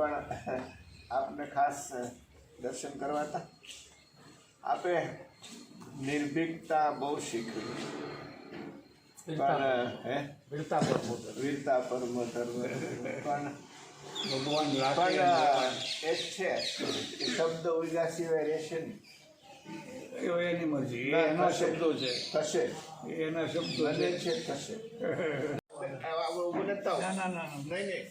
પણ આપને ખાસ દર્શન કરવા હતા. આપે નિર્ભીકતા બહુ શીખવી. પણ હે વીરતા પર વીરતા પરમો ધર્મ પણ ભગવાન પણ એ છે એ શબ્દ ઊર્જા સિવાય રહેશે નહીં. એની મરજી. એના શબ્દો છે. થશે. એના શબ્દો છે. થશે. ના ના ના. નહીં નહીં.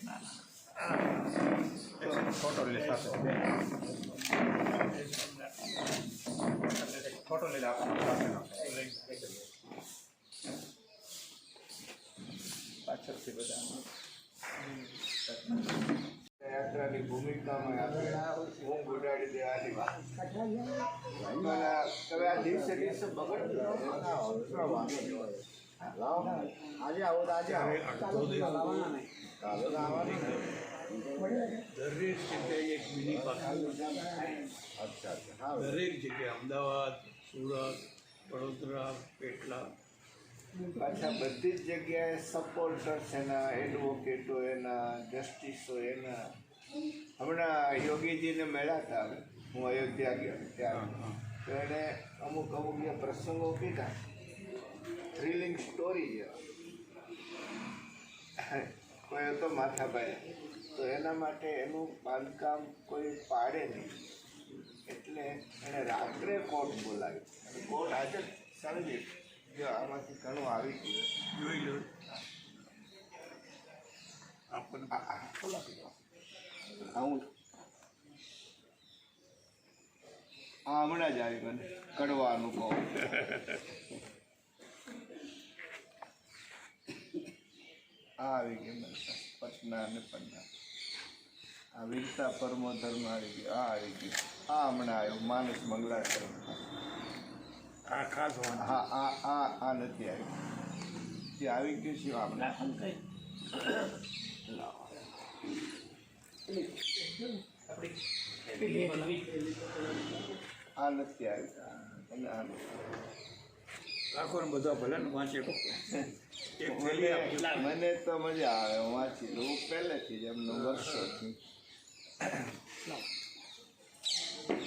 ફોટો લે સાથે ફોટો લઈ લે પાછળથી બધા યાત્રાની ભૂમિકામાં આપણે ઊંઘ ઉડાડી દેવાની વાત પણ આ તમે આ દિવસે દિવસે બગડતું આજે આવો તો આજે આવો અડધો દિવસ દરેક જગ્યાએ એક દરેક જગ્યાએ અમદાવાદ સુરત વડોદરા પેટલા. પાછા બધી જ જગ્યાએ સપોર્ટર્સ એના એડવોકેટો એના જસ્ટિસો એના. હમણાં યોગીજીને મળ્યા હતા હું અયોધ્યા ગયો ત્યારે. તો એણે અમુક અમુક જે પ્રસંગો કીધા. થ્રિલિંગ સ્ટોરી જેવા કોઈ હતો માથાભાઈ. તો એના માટે એનું બાંધકામ કોઈ પાડે નહીં. એટલે એણે રાત્રે કોર્ટ બોલાવી કોર્ટ હાજર સમજી જો આમાંથી ઘણું આવી ગયું. જોઈ લો. આપણને આવું આ હમણાં જ આવી મને. કડવાનું કહું. આવી ગઈ મને. પટના. અને પન્ના આ વીરતા પરમો ધર્મ આવી ગયો આ આવી ગયો. આ હમણાં આવ્યો માનસ મંગલા આ ખાસ હા આ આ આ નથી આવ્યું. જે આવી ગયું છે આપણે. આ નથી આવ્યું. અને આ નથી. બધા ભલે ને વાંચી. મને તો મજા આવે વાંચી. લઉં પહેલેથી જ એમનો વર્ષોથી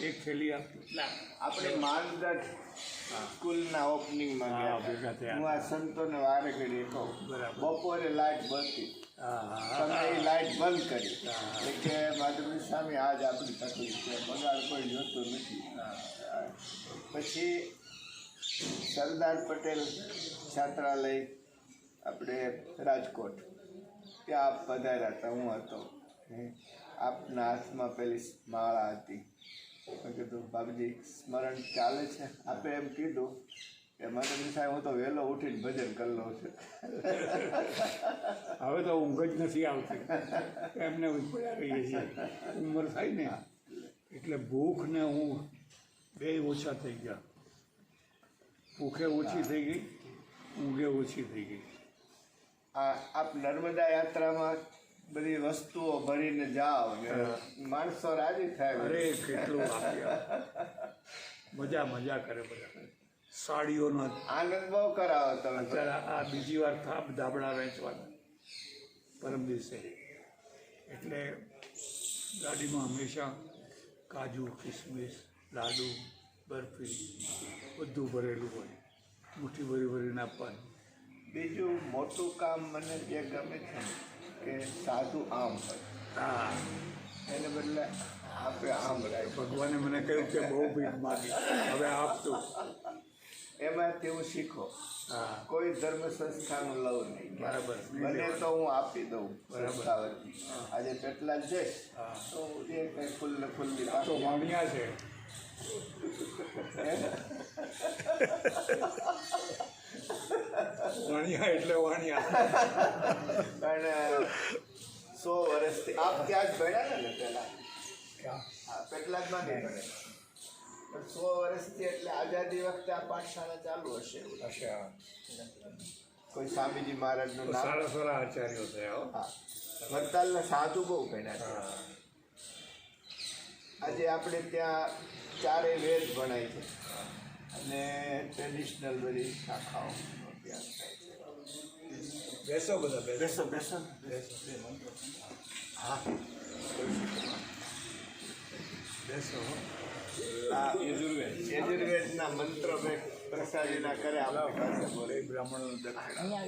એક થેલી આપણે માલદાર સ્કૂલના ઓપનિંગમાં ગયા. હું આ સંતોને વારે ઘડીએ કહું. બપોરે લાઈટ બંધ તમે એ લાઈટ બંધ કરી. એટલે કે માધુરી સ્વામી આજ આપણી તકલીફ છે. બગાડ કોઈ જોતું નથી. પછી સરદાર પટેલ છાત્રાલય આપણે રાજકોટ. ત્યાં પધાર્યા હતા હું હતો. આપના હાથમાં પેલી માળા હતી. મેં કીધું બાબજી સ્મરણ ચાલે છે. આપે એમ કીધું કે માધુરી સાહેબ હું તો વહેલો ઉઠીને ભજન કરી લઉં છું. હવે તો ઊંઘ જ નથી આવતી. એમને પડ્યા રહીએ છીએ ઉંમર થાય ને એટલે ભૂખ ને ઊંઘ બે ઓછા થઈ ગયા. ભૂખે ઓછી થઈ ગઈ ઊંઘે ઓછી થઈ ગઈ. આ આપ નર્મદા યાત્રામાં બધી વસ્તુઓ ભરીને જાઓ માણસો રાજી થાય અરે કેટલું મજા મજા કરે બધા. સાડીઓનો આનંદ બહુ કરાવો તમે. અત્યારે આ બીજી વાર થાપ ધાબળા વેચવાના પરમ દિવસે. એટલે ગાડીમાં હંમેશા કાજુ કિસમિસ લાડુ બરફી બધું ભરેલું હોય. મુઠ્ઠી ભરી ભરીને આપવાનું. બીજું મોટું કામ મને જે ગમે છે કે સાચું આમ હોય. હા. એને બદલે આપણે આમ રાખ્યું. ભગવાને મને કહ્યું કે બહુ ભીખ માગી. હવે આપતું. એમાં તેવું શીખો. કોઈ ધર્મ સંસ્થાનું લવ નહીં. બરાબર. બને તો હું આપી દઉં બરાબર. આજે પેટલા જઈશ તો એ કંઈ ફૂલની આ તો વાણિયા છે. વાણિયા એટલે વાણિયા. પણ સો વર્ષથી આપ ત્યાં જ ભણ્યા ને પહેલા? પેટલા જ માં નહીં સો વર્ષથી એટલે આઝાદી વખતે આ પાઠશાળા ચાલુ હશે હશે કોઈ સ્વામીજી મહારાજનું નું નામ? સારા સારા આચાર્યો થયા હો. ના વડતાલના સાધુ બહુ ભણ્યા છે. આજે આપણે ત્યાં ચારે વેદ ભણાય છે. અને ટ્રેડિશનલ બધી શાખાઓ બેસો થાય છે. બેસો બેસો. બેસો હા. બેસો યજુર્વેદના મંત્ર મેં પ્રસાદીના કર્યા આપણી પાસે બોલે. બ્રાહ્મણનું દક્ષિણા.